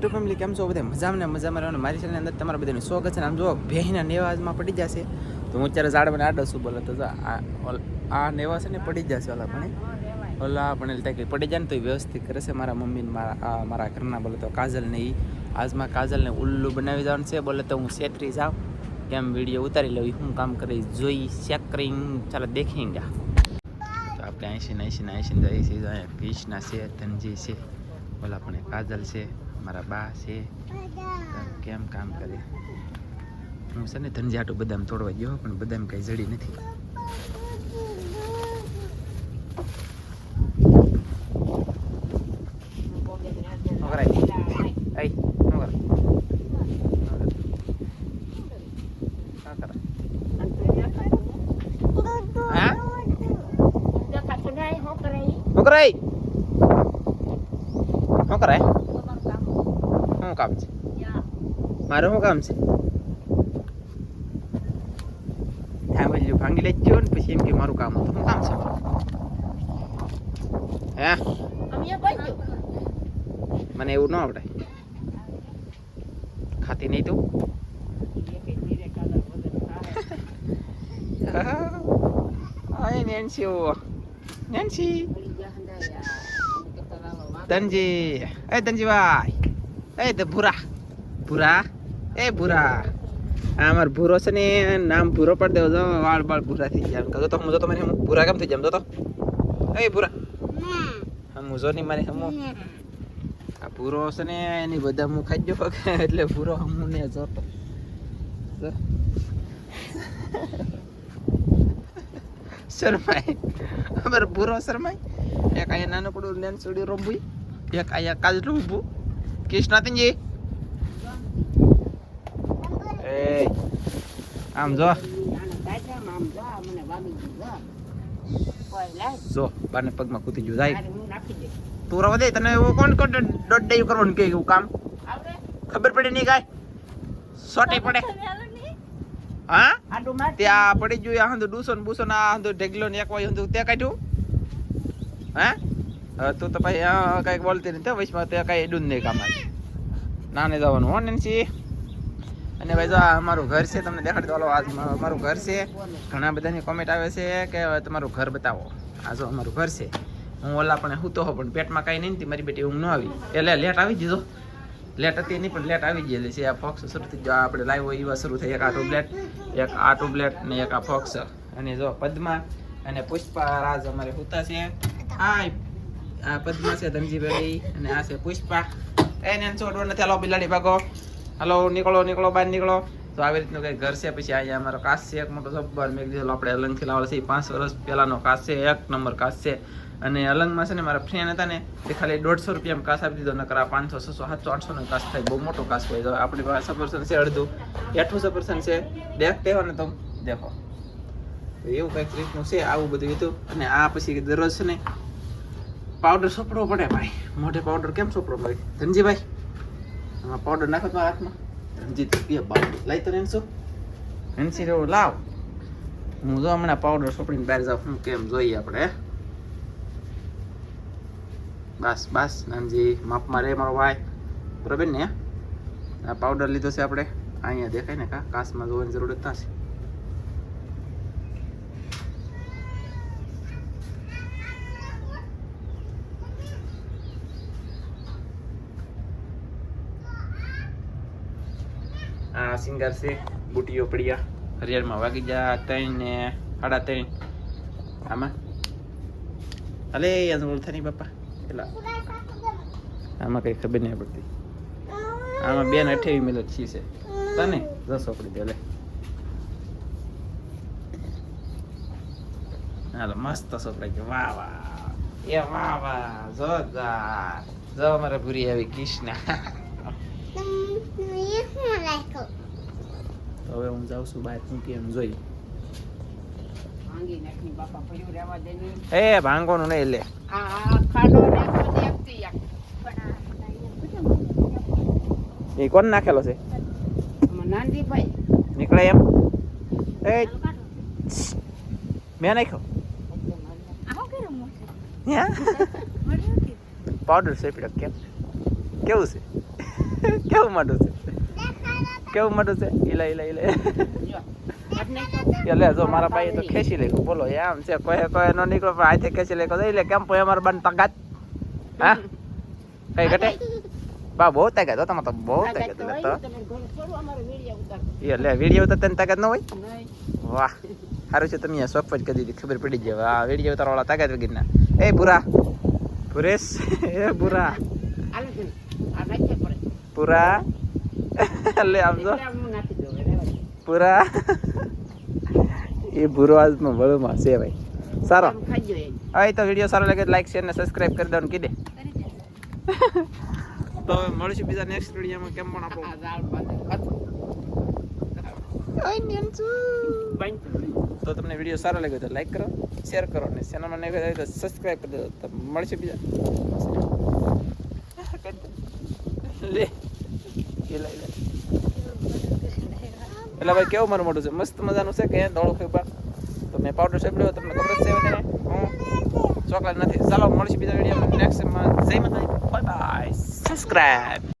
Two family કેમ છો બધા? મજામાં મજામાં રહેવાનું. મારી ચેનલની અંદર તમારા બધાને સ્વાગત છે આમ જો ભેહીના નેવાજમાં પડી જશે. તો હું અત્યારે ઝાડમાં આડો છું બોલો તો આ નેવા છે ને પડી જશે ઓલા પણ. ઓલા પણ તકે પડી જાય ને તો એ વ્યવસ્થિત કરે છે. મારા મમ્મી મારા મારા ઘરના બોલે તો કાજલ ને એ આજમાં કાજલને ઉલ્લું બનાવી જવાનું છે. બોલે તો હું છેતરી જાઉં. કેમ વીડિયો ઉતારી લઉં, હું કામ કરી જોઈ ચેક કરીને ચાલો દેખી ગયા. તો આપણે આઈસીને આઈસીને આઈસીને જઈએ છીએ. અહીંયા ક્રિષ્ના છે ધનજી છે. ઓલા પણ કાજલ છે. મારા બા છે. કેમ કામ કરે? હું છે ને ધનજાટો બદામ તોડવા ગયો પણ બદામ કઈ જડી નથી. કરે? કરે? કામ છે? મારે શું કામ છે? થાંભલ્યું ભાંગી લેજો ને પછી એમ કે મારું કામ હતું. કામ છે? હે? મને એવું ન આવડે. ખાતી નહીં તું? આય નેન્સી ઓ નેન્સી. તનજી એ તનજી એ તો ભૂરા. ભૂરા? એ ભૂરા. અમાર ભૂરો છે ને, નામ ભૂરો પડ દેવો જો, વાળ બાળ ભૂરા થઈ ગયા. કહો તો હું તો મને ભૂરા કેમ થઈ જામ જો તો. એ ભૂરા. હમ જો ની મારી હમ આ ભૂરો છે ને, એની બધા હું ખાઈ ગયો એટલે ભૂરો હમ ને જો. શરમાય અમારે ભૂરો શરમાય એક અહીંયા નાનકડું લેન સુડી રમવું. એક અહીંયા કાજલું ઊભું કૃષ્ણ તંજી એ આમ જો. જો બાને પગમાં કૂતી ગયું. જાય. તું રવા દે તને એવું કોણ કોણ દોઢ ડે કરવાનું કે એવું કામ? ખબર પડી નહીં કાંઈ? સોટી પડે. હા? ત્યાં પડી ગયું આ હંધુ ડૂસો ને બૂસો ના હંધુ ઢેગલો ને એક વાય હંધુ તે કાઢ્યું? હે? તું તો આ કાંઈક બોલતી નથી વૈશમાં તે કાંઈ એડું નહીં કામાય નાને જવાનું હો, નેનસી. અને ભાઈ જો, આ અમારું ઘર છે, તમને દેખાડી દો આજ અમારું ઘર છે. ઘણા બધાની કોમેન્ટ આવે છે કે તમારું ઘર બતાવો. આ જો અમારું ઘર છે. હું ઓલા પણ હું તો હો, પણ પેટમાં કાંઈ નહીં મારી બેટી ઊંઘ ન આવી. એટલે લેટ આવી દીધો લેટ હતી નહીં, પણ લેટ આવી ગયેલી છે. આ ફોક્સ શરૂ થઈ ગયો. આપણે લાઈવ હોય એવા શરૂ થઈ, એક આ ટ્યુબલેટ એક આ ટ્યુબલેટ ને એક આ ફોક્સ. અને જો, પદ્મા અને પુષ્પા રાજ અમારે સૂતા છે. હાય. આ પદ્મા છે, ધનજીભાઈ અને આ છે પુષ્પા. એને છોડવો નથી હાલો બિલાડી ભાગો. હાલો, નીકળો નીકળો, બહાર નીકળો. તો આવી રીતનું કંઈ ઘર છે, પછી અહીંયા અમારો કાચ છે, એક મોટો સબ્બર મેં કીધું આપણે અલંગથી લાવેલો છે પાંચ વર્ષ પહેલાનો કાચ છે, એક નંબર કાસ છે. અને અલંગમાં છે ને, મારા ફ્રેન્ડ હતા ને તે ખાલી દોઢસો રૂપિયામાં કાસ આપી દીધો, નકર આ પાંચસો, છસો, સાતસો, આઠસો નો કાચ થાય, બહુ મોટો કાચ હોય, તો આપણી પાસે સફરસન છે, અડધું. એઠું સફરસન છે દેખ કહેવા ને તમે દેખો. એવું કંઈક રીતનું છે, આવું બધું હતું અને આ પછી દરરોજ છે ને પાવડર સોપડવો પડે ભાઈ? મોઢે પાવડર કેમ સોપડવો પડે ધનજીભાઈ, આમાં પાવડર નાખો તો હાથમાં. ધનજી તો પીએ પાવડર લઈ તો રેનસો રેન્સી રેવો લાવ. હું જો હમણાં પાવડર સોપડીને બહાર જાઉં. હું કેમ જોઈએ આપણે બસ બસ નાનજી માપમાં રે મારો ભાઈ. બરાબર ને? આ પાવડર લીધો છે આપણે. અહીંયા દેખાય ને કા? કાચમાં જોવાની જરૂર જ આ સિંગાર છે, બુટીઓ પડ્યા. હરિયાળમાં વાગી જા ત્રણ ને સાડા ત્રણ. આમાં? અલે ઓળખા નહીં બાપા. પેલા. આમાં કઈ ખબર નહીં પડતી. આમાં બેન અઠાવી મિનિટ છી છે. તને? દસ પડી દે હાલો, મસ્ત સોપડાઈ ગયો. વાહ વાહ. એ વાહ વાહ. જોરદાર. જો અમારે ભૂરી આવી કૃષ્ણ હવે હું જાઉં છું બહાર હું કેમ જોઈ. એ ભાંગોનું નહીં લે. એ કોણ નાખેલો છે? નીકળે એમ. એ મેં નાખ્યો. પાવડર છે પીડક કેમ? કેવું છે? કેવું માટું છે? કેવું મોટું છે? ઈલા ઈલા ઈલા. એ લે જો મારા ભાઈએ તો ખેંચી લેખું બોલો એમ છે? કોઈ કોઈ નો નીકળો પણ હાથે ખેંચી લેખો તો. એટલે કેમ પોય અમારે બન તગાત હા? કઈ ઘટે? બા બહુ તાકાત હો તમારે તો બહુ તાકાત એટલે તો એટલે લે વીડિયો તો તને તાકાત ન હોય? વાહ. સારું છે તમે શોખ જ કરી દીધી ખબર પડી જાય આ વીડિયો ઉતારવા વાળા તાકાત વગર ના એ પૂરા પુરેશ એ પૂરા પુરા લે આમ જો પૂરા? એ ભૂરો આજનો બળમાં છે ભાઈ. સારો. હવે તો વીડિયો સારો લાગે લાઈક શેર ને સબસ્ક્રાઇબ કરી દો ને કીધે. તો હવે મળીશું બીજા નેક્સ્ટ વિડીયોમાં કેમ પણ આપણો તો તમને વીડિયો સારો લાગ્યો તો લાઈક કરો શેર કરો અને ચેનલમાં નહીં હોય તો સબસ્ક્રાઇબ કરી દો તો મળશે બીજા. લે. એટલે ભાઈ કેવું મારું મોટું છે? મસ્ત મજાનું છે કે દોડો ખબર તો મેં પાવડર સાંભળ્યો તમને ખબર છે હું ચોકલેટ નથી. ચાલો મળશે બીજા વીડિયો નેક્સ્ટ જય માતા બાય સબસ્ક્રાઇબ